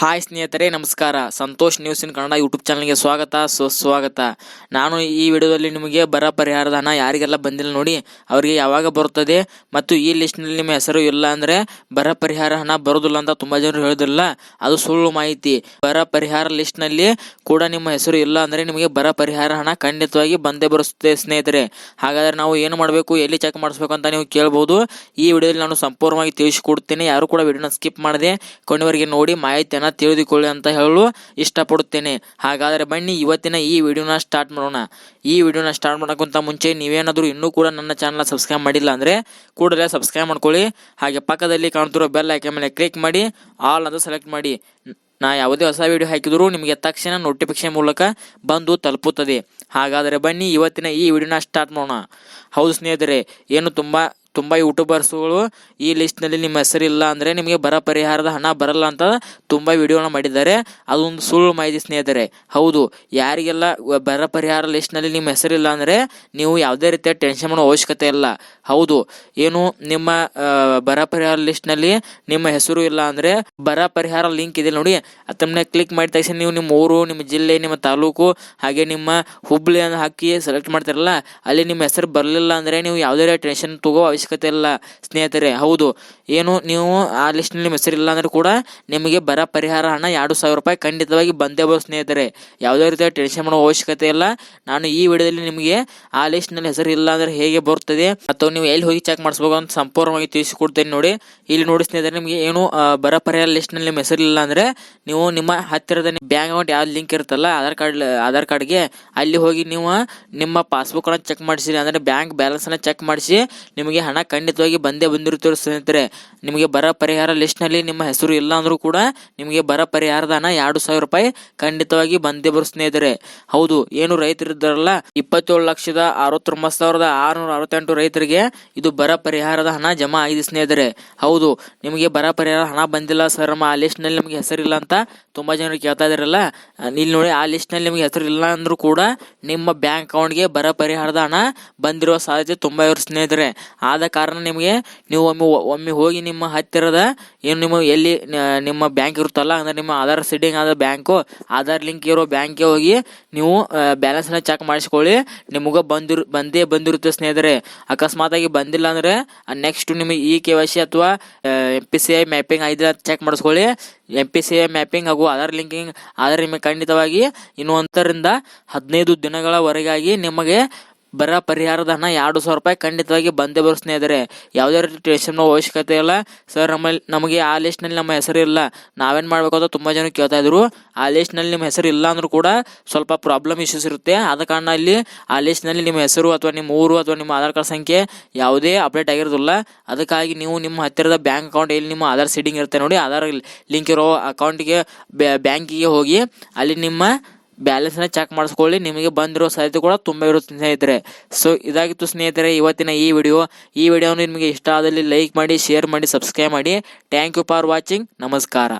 Hi ಸ್ನೇಹಿತರೆ, ನಮಸ್ಕಾರ. Santosh news in Kannada YouTube ಚಾನಲ್ಗೆ ಸ್ವಾಗತ, ಸುಸ್ವಾಗತ. ನಾನು ಈ ವಿಡಿಯೋದಲ್ಲಿ ನಿಮಗೆ ಬರ ಪರಿಹಾರದ ಹಣ ಯಾರಿಗೆಲ್ಲ ಬಂದಿಲ್ಲ ನೋಡಿ, ಅವರಿಗೆ ಯಾವಾಗ ಬರುತ್ತದೆ ಮತ್ತು ಈ ಲಿಸ್ಟ್ನಲ್ಲಿ ನಿಮ್ಮ ಹೆಸರು ಇಲ್ಲ ಅಂದರೆ ಬರ ಪರಿಹಾರ ಹಣ ಬರೋದಿಲ್ಲ ಅಂತ ತುಂಬ ಜನರು ಹೇಳೋದಿಲ್ಲ ಅದು ಸುಳ್ಳು ಮಾಹಿತಿ. ಬರ ಪರಿಹಾರ ಲಿಸ್ಟ್ನಲ್ಲಿ ಕೂಡ ನಿಮ್ಮ ಹೆಸರು ಇಲ್ಲ ಅಂದರೆ ನಿಮಗೆ ಬರ ಪರಿಹಾರ ಹಣ ಖಂಡಿತವಾಗಿ ಬಂದೇ ಬರುತ್ತದೆ ಸ್ನೇಹಿತರೆ. ಹಾಗಾದರೆ ನಾವು ಏನು ಮಾಡಬೇಕು, ಎಲ್ಲಿ ಚೆಕ್ ಮಾಡಿಸ್ಬೇಕು ಅಂತ ನೀವು ಕೇಳ್ಬೋದು. ಈ ವಿಡಿಯೋದಲ್ಲಿ ನಾನು ಸಂಪೂರ್ಣವಾಗಿ ತಿಳಿಸಿಕೊಡ್ತೇನೆ. ಯಾರು ಕೂಡ ವಿಡಿಯೋನ ಸ್ಕಿಪ್ ಮಾಡದೆ ಕೊನೆವರೆಗೆ ನೋಡಿ, ಮಾಹಿತಿಯನ್ನು ತಿಳಿದುಕೊಳ್ಳಿ ಅಂತ ಹೇಳಲು ಇಷ್ಟಪಡುತ್ತೇನೆ. ಹಾಗಾದರೆ ಬನ್ನಿ, ಇವತ್ತಿನ ಈ ವಿಡಿಯೋನ ಸ್ಟಾರ್ಟ್ ಮಾಡೋಣ. ಈ ವಿಡಿಯೋನ ಸ್ಟಾರ್ಟ್ ಮಾಡೋಕ್ಕಿಂತ ಮುಂಚೆ ನೀವೇನಾದರೂ ಇನ್ನೂ ಕೂಡ ನನ್ನ ಚಾನಲ್ ಸಬ್ಸ್ಕ್ರೈಬ್ ಮಾಡಿಲ್ಲ ಅಂದರೆ ಕೂಡಲೇ ಸಬ್ಸ್ಕ್ರೈಬ್ ಮಾಡ್ಕೊಳ್ಳಿ. ಹಾಗೆ ಪಕ್ಕದಲ್ಲಿ ಕಾಣ್ತಿರೋ ಬೆಲ್ ಐಕೆ ಮೇಲೆ ಕ್ಲಿಕ್ ಮಾಡಿ ಆಲ್ ಅಂತ ಸೆಲೆಕ್ಟ್ ಮಾಡಿ. ನಾ ಯಾವುದೇ ಹೊಸ ವಿಡಿಯೋ ಹಾಕಿದರೂ ನಿಮಗೆ ತಕ್ಷಣ ನೋಟಿಫಿಕೇಶನ್ ಮೂಲಕ ಬಂದು ತಲುಪುತ್ತದೆ. ಹಾಗಾದರೆ ಬನ್ನಿ, ಇವತ್ತಿನ ಈ ವಿಡಿಯೋನ ಸ್ಟಾರ್ಟ್ ಮಾಡೋಣ. ಹೌದು ಸ್ನೇಹಿತರೆ, ಏನು ತುಂಬ ತುಂಬ ಯೂಟ್ಯೂಬರ್ಸ್ಗಳು ಈ ಲಿಸ್ಟ್ನಲ್ಲಿ ನಿಮ್ಮ ಹೆಸರಿಲ್ಲ ಅಂದರೆ ನಿಮಗೆ ಬರ ಪರಿಹಾರದ ಹಣ ಬರಲ್ಲ ಅಂತ ತುಂಬ ವಿಡಿಯೋನ ಮಾಡಿದ್ದಾರೆ. ಅದೊಂದು ಸುಳ್ಳು ಮಾಹಿತಿ ಸ್ನೇಹಿತರೆ. ಹೌದು, ಯಾರಿಗೆಲ್ಲ ಬರ ಪರಿಹಾರ ಲಿಸ್ಟ್ನಲ್ಲಿ ನಿಮ್ಮ ಹೆಸರಿಲ್ಲ ಅಂದರೆ ನೀವು ಯಾವುದೇ ರೀತಿಯ ಟೆನ್ಷನ್ ಮಾಡೋ ಅವಶ್ಯಕತೆ ಇಲ್ಲ. ಹೌದು, ಏನು ನಿಮ್ಮ ಬರ ಪರಿಹಾರ ಲಿಸ್ಟ್ನಲ್ಲಿ ನಿಮ್ಮ ಹೆಸರು ಇಲ್ಲ ಅಂದರೆ ಬರ ಪರಿಹಾರ ಲಿಂಕ್ ಇದೆ ನೋಡಿ. ಅದನ್ನ ಕ್ಲಿಕ್ ಮಾಡಿದ ತಕ್ಷಣ ನೀವು ನಿಮ್ಮ ಊರು, ನಿಮ್ಮ ಜಿಲ್ಲೆ, ನಿಮ್ಮ ತಾಲೂಕು, ಹಾಗೆ ನಿಮ್ಮ ಹುಬ್ಳಿ ಅಂತ ಹಾಕಿ ಸೆಲೆಕ್ಟ್ ಮಾಡ್ತಾರಲ್ಲ, ಅಲ್ಲಿ ನಿಮ್ಮ ಹೆಸರು ಬರಲಿಲ್ಲ ಅಂದರೆ ನೀವು ಯಾವುದೇ ಟೆನ್ಷನ್ ತಗೋ ಅವಶ್ಯಕತೆ ಇಲ್ಲ ಸ್ನೇಹಿತರೆ, ಹೌದು. ಏನು, ನೀವು ಆ ಲಿಸ್ಟ್ನಲ್ಲಿ ಹೆಸರಿಲ್ಲ ಅಂದರೂ ಕೂಡ ನಿಮಗೆ ಬರ ಪರಿಹಾರ ಹಣ ಎರಡು ಸಾವಿರ ರೂಪಾಯಿ ಖಂಡಿತವಾಗಿ ಬಂದೇ ಬರೋ ಸ್ನೇಹಿತರೆ. ಯಾವುದೇ ರೀತಿಯ ಟೆನ್ಷನ್ ಮಾಡೋ ಅವಶ್ಯಕತೆ ಇಲ್ಲ. ನಾನು ಈ ವಿಡಿಯೋದಲ್ಲಿ ನಿಮಗೆ ಆ ಲಿಸ್ಟ್ನಲ್ಲಿ ಹೆಸರು ಇಲ್ಲ ಅಂದರೆ ಹೇಗೆ ಬರ್ತದೆ ಅಥವಾ ನೀವು ಎಲ್ಲಿ ಹೋಗಿ ಚೆಕ್ ಮಾಡಿಸ್ಬೇಕು ಅಂತ ಸಂಪೂರ್ಣವಾಗಿ ತಿಳಿಸಿಕೊಡ್ತೇನೆ ನೋಡಿ. ಇಲ್ಲಿ ನೋಡಿ ಸ್ನೇಹಿತರೆ, ನಿಮಗೆ ಏನು ಬರ ಪರಿಹಾರ ಲಿಸ್ಟ್ನಲ್ಲಿ ನಿಮ್ಮ ಹೆಸರಿಲ್ಲ ಅಂದರೆ ನೀವು ನಿಮ್ಮ ಹತ್ತಿರದ ಬ್ಯಾಂಕ್ ಅಕೌಂಟ್ ಯಾವ್ದು ಲಿಂಕ್ ಇರುತ್ತಲ್ಲ, ಆಧಾರ್ ಕಾರ್ಡ್ ಆಧಾರ್ ಕಾರ್ಡ್ಗೆ ಅಲ್ಲಿ ಹೋಗಿ ನೀವು ನಿಮ್ಮ ಪಾಸ್ಬುಕ್ಕನ್ನು ಚೆಕ್ ಮಾಡಿಸಿರಿ ಅಂದರೆ ಬ್ಯಾಂಕ್ ಬ್ಯಾಲೆನ್ಸನ್ನು ಚೆಕ್ ಮಾಡಿಸಿ, ನಿಮಗೆ ಹಣ ಖಂಡಿತವಾಗಿ ಬಂದೇ ಬಂದಿರುತ್ತದೆ ಸ್ನೇಹಿತರೆ. ನಿಮಗೆ ಬರ ಪರಿಹಾರ ಲಿಸ್ಟ್ನಲ್ಲಿ ನಿಮ್ಮ ಹೆಸರು ಇಲ್ಲ ಅಂದರೂ ಕೂಡ ನಿಮಗೆ ಬರ ಪರಿಹಾರದ ಹಣ ಎರಡು ಸಾವಿರ ರೂಪಾಯಿ ಖಂಡಿತವಾಗಿ ಬಂದೇ ಬರು ಸ್ನೇಹಿತರೆ. ಹೌದು, ಏನು ರೈತರಿದ್ದಾರಲ್ಲ ಇಪ್ಪತ್ತೇಳು ಲಕ್ಷದ ಅರವತ್ತೊಂಬತ್ತು ಸಾವಿರದ ಆರುನೂರ ಅರವತ್ತೆಂಟು ರೈತರಿಗೆ ಇದು ಬರ ಪರಿಹಾರದ ಹಣ ಜಮಾ ಆಗಿದೆ ಸ್ನೇಹಿತರೆ. ಹೌದು, ನಿಮಗೆ ಬರ ಪರಿಹಾರ ಹಣ ಬಂದಿಲ್ಲ ಸರ್ ಆ ಲಿಸ್ಟ್ನಲ್ಲಿ ನಿಮಗೆ ಹೆಸರಿಲ್ಲ ಅಂತ ತುಂಬ ಜನರು ಕೇಳ್ತಾ ಇದಾರಲ್ಲ ಇಲ್ಲಿ ನೋಡಿ, ಆ ಲಿಸ್ಟ್ನಲ್ಲಿ ನಿಮಗೆ ಹೆಸರಿಲ್ಲ ಅಂದರೂ ಕೂಡ ನಿಮ್ಮ ಬ್ಯಾಂಕ್ ಅಕೌಂಟ್ಗೆ ಬರ ಪರಿಹಾರದ ಹಣ ಬಂದಿರುವ ಸಾಧ್ಯತೆ ತುಂಬ ಇವರು ಸ್ನೇಹಿತರೆ. ಆದ ಕಾರಣ ನಿಮಗೆ ನೀವು ಒಮ್ಮೆ ಒಮ್ಮೆ ಹೋಗಿ ನಿಮ್ಮ ಹತ್ತಿರದ ಏನು ನಿಮ್ಮ ಎಲ್ಲಿ ನಿಮ್ಮ ಬ್ಯಾಂಕ್ ಇರುತ್ತಲ್ಲ, ಅಂದರೆ ನಿಮ್ಮ ಆಧಾರ್ ಸಿಡಿಂಗ್ ಆದ ಬ್ಯಾಂಕು, ಆಧಾರ್ ಲಿಂಕ್ ಇರೋ ಬ್ಯಾಂಕ್ಗೆ ಹೋಗಿ ನೀವು ಬ್ಯಾಲೆನ್ಸ್ನ ಚೆಕ್ ಮಾಡಿಸ್ಕೊಳ್ಳಿ. ನಿಮಗೆ ಬಂದಿರು, ಬಂದೇ ಬಂದಿರುತ್ತೆ ಸ್ನೇಹಿತರೆ. ಅಕಸ್ಮಾತಾಗಿ ಬಂದಿಲ್ಲ ಅಂದರೆ ನೆಕ್ಸ್ಟ್ ನಿಮಗೆ ಇ ಕೆ ವೈ ಸಿ ಅಥವಾ M P C I mapping ಐದ ಚೆಕ್ ಮಾಡಿಸ್ಕೊಳ್ಳಿ. M P C I mapping ಹಾಗೂ ಆಧಾರ್ ಲಿಂಕಿಂಗ್ ಆದರೆ ನಿಮಗೆ ಖಂಡಿತವಾಗಿ ಇನ್ನು ಒಂದರಿಂದ ಹದಿನೈದು ದಿನಗಳವರೆಗಾಗಿ ನಿಮಗೆ ಬರ ಪರಿಹಾರದ ಹಣ ಎರಡು ಸಾವಿರ ರೂಪಾಯಿ ಖಂಡಿತವಾಗಿ ಬಂದೇ ಬರೋ ಸ್ನೇಹಿತರೆ. ಯಾವುದೇ ರೀತಿ ಟೆನ್ಷನ್ ಅವಶ್ಯಕತೆ ಇಲ್ಲ. ಸರ್ ನಮ್ಮಲ್ಲಿ, ನಮಗೆ ಆ ಲಿಸ್ಟ್ನಲ್ಲಿ ನಮ್ಮ ಹೆಸರು ಇಲ್ಲ. ನಾವೇನು ಮಾಡಬೇಕು ಅಂತ ತುಂಬ ಜನ ಕೇಳ್ತಾ ಇದ್ರು. ಆ ಲಿಸ್ಟ್ನಲ್ಲಿ ನಿಮ್ಮ ಹೆಸರು ಇಲ್ಲ ಅಂದರೂ ಕೂಡ ಸ್ವಲ್ಪ ಪ್ರಾಬ್ಲಮ್ ಇಶ್ಯೂಸ್ ಇರುತ್ತೆ. ಆದ ಕಾರಣ ಇಲ್ಲಿ ಆ ಲಿಸ್ಟ್ನಲ್ಲಿ ನಿಮ್ಮ ಹೆಸರು ಅಥವಾ ನಿಮ್ಮ ಊರು ಅಥವಾ ನಿಮ್ಮ ಆಧಾರ್ ಕಾರ್ಡ್ ಸಂಖ್ಯೆ ಯಾವುದೇ ಅಪ್ಡೇಟ್ ಆಗಿರೋದಿಲ್ಲ. ಅದಕ್ಕಾಗಿ ನೀವು ನಿಮ್ಮ ಹತ್ತಿರದ ಬ್ಯಾಂಕ್ ಅಕೌಂಟ್ ಎಲ್ಲಿ ನಿಮ್ಮ ಆಧಾರ್ ಸೀಡಿಂಗ್ ಇರುತ್ತೆ ನೋಡಿ, ಆಧಾರ್ ಲಿಂಕ್ ಇರೋ ಅಕೌಂಟಿಗೆ ಬ್ಯಾಂಕಿಗೆ ಹೋಗಿ ಅಲ್ಲಿ ನಿಮ್ಮ ಬ್ಯಾಲೆನ್ಸ್ನ ಚೆಕ್ ಮಾಡಿಸ್ಕೊಳ್ಳಿ. ನಿಮಗೆ ಬಂದಿರೋ ಸಾಧ್ಯತೆ ಕೂಡ ತುಂಬ ಇರುತ್ತೆ ಸ್ನೇಹಿತರೆ ಸೊ ಇದಾಗಿತ್ತು ಸ್ನೇಹಿತರೆ, ಇವತ್ತಿನ ಈ ವಿಡಿಯೋ ಈ ವಿಡಿಯೋನ ನಿಮಗೆ ಇಷ್ಟ ಆದಲ್ಲಿ ಲೈಕ್ ಮಾಡಿ ಶೇರ್ ಮಾಡಿ ಸಬ್ಸ್ಕ್ರೈಬ್ ಮಾಡಿ. ಥ್ಯಾಂಕ್ ಯು ಫಾರ್ ವಾಚಿಂಗ್ ನಮಸ್ಕಾರ.